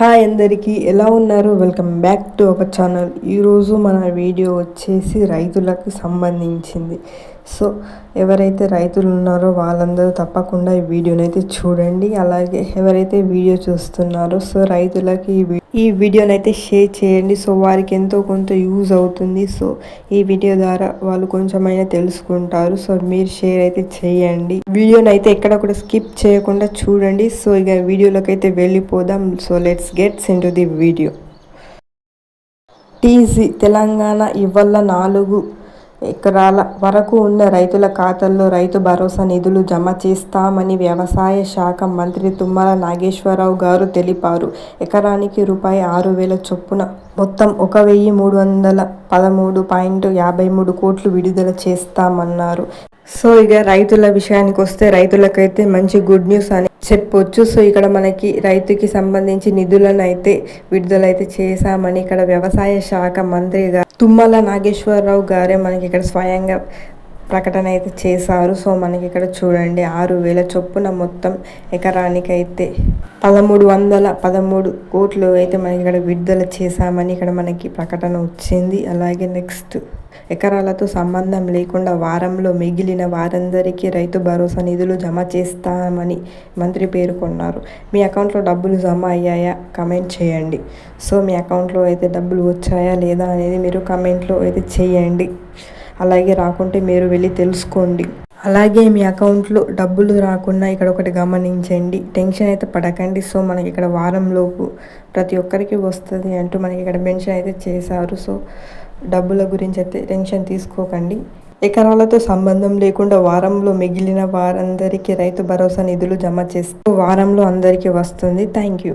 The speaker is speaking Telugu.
హాయ్ అందరికీ ఎలా ఉన్నారు? Welcome back to our channel. ఈరోజు మన వీడియో వచ్చేసి రైతులకు సంబంధించింది. సో ఎవరైతే రైతులు ఉన్నారో వాళ్ళందరూ తప్పకుండా ఈ వీడియోని అయితే చూడండి. అలాగే ఎవరైతే వీడియో చూస్తున్నారో సో రైతులకి ఈ వీడియోనైతే వీడియోని అయితే షేర్ చేయండి. సో వారికి ఎంతో కొంత యూజ్ అవుతుంది. సో ఈ వీడియో ద్వారా వాళ్ళు కొంచెమైనా తెలుసుకుంటారు. సో మీరు షేర్ అయితే చేయండి. వీడియోని అయితే ఎక్కడ కూడా స్కిప్ చేయకుండా చూడండి. సో ఇక వీడియోలోకి అయితే వెళ్ళిపోదాం. So let's gets in the video TG Telangana ఇవాళ నాలుగు ఎకరాల వరకు ఉన్న రైతుల ఖాతాల్లో రైతు భరోసా నిధులు జమ చేస్తామని వ్యవసాయ శాఖ మంత్రి తుమ్మల నాగేశ్వరరావు గారు తెలిపారు. ఎకరానికి రూపాయి ఆరు వేల చొప్పున మొత్తం ఒక వెయ్యి మూడు వందల పదమూడు పాయింట్ యాభై మూడు కోట్లు విడుదల చేస్తామన్నారు. సో ఇక రైతుల విషయానికి వస్తే రైతులకైతే మంచి గుడ్ న్యూస్ అని చెప్పొచ్చు. సో ఇక్కడ మనకి రైతుకి సంబంధించి నిధులను అయితే విడుదలైతే చేశామని ఇక్కడ వ్యవసాయ శాఖ మంత్రిగా తుమ్మల నాగేశ్వరరావు గారే మనకి ఇక్కడ స్వయంగా ప్రకటన అయితే చేశారు. సో మనకి ఇక్కడ చూడండి ఆరు వేల చొప్పున మొత్తం ఎకరానికైతే పదమూడు వందల పదమూడు కోట్లు అయితే మనకి ఇక్కడ విడుదల చేశామని ఇక్కడ మనకి ప్రకటన వచ్చింది. అలాగే నెక్స్ట్ ఎకరాలతో సంబంధం లేకుండా వారంలో మిగిలిన వారందరికీ రైతు భరోసా నిధులు జమ చేస్తామని మంత్రి పేర్కొన్నారు మీ అకౌంట్లో డబ్బులు జమ అయ్యాయా? కమెంట్ చేయండి. సో మీ అకౌంట్లో అయితే డబ్బులు వచ్చాయా లేదా అనేది మీరు కమెంట్లో అయితే చేయండి. అలాగే రాకుంటే మీరు వెళ్ళి తెలుసుకోండి. అలాగే మీ అకౌంట్లో డబ్బులు రాకుండా ఇక్కడ ఒకటి గమనించండి. టెన్షన్ అయితే పడకండి. సో మనకి ఇక్కడ వారంలోపు ప్రతి ఒక్కరికి వస్తుంది అంటూ మనకి ఇక్కడ మెన్షన్ అయితే చేశారు. సో డబ్బుల గురించి అయితే టెన్షన్ తీసుకోకండి. ఎకరాలతో సంబంధం లేకుండా వారంలో మిగిలిన వారందరికీ రైతు భరోసా నిధులు జమ చేస్తూ వారంలో అందరికీ వస్తుంది. Thank you.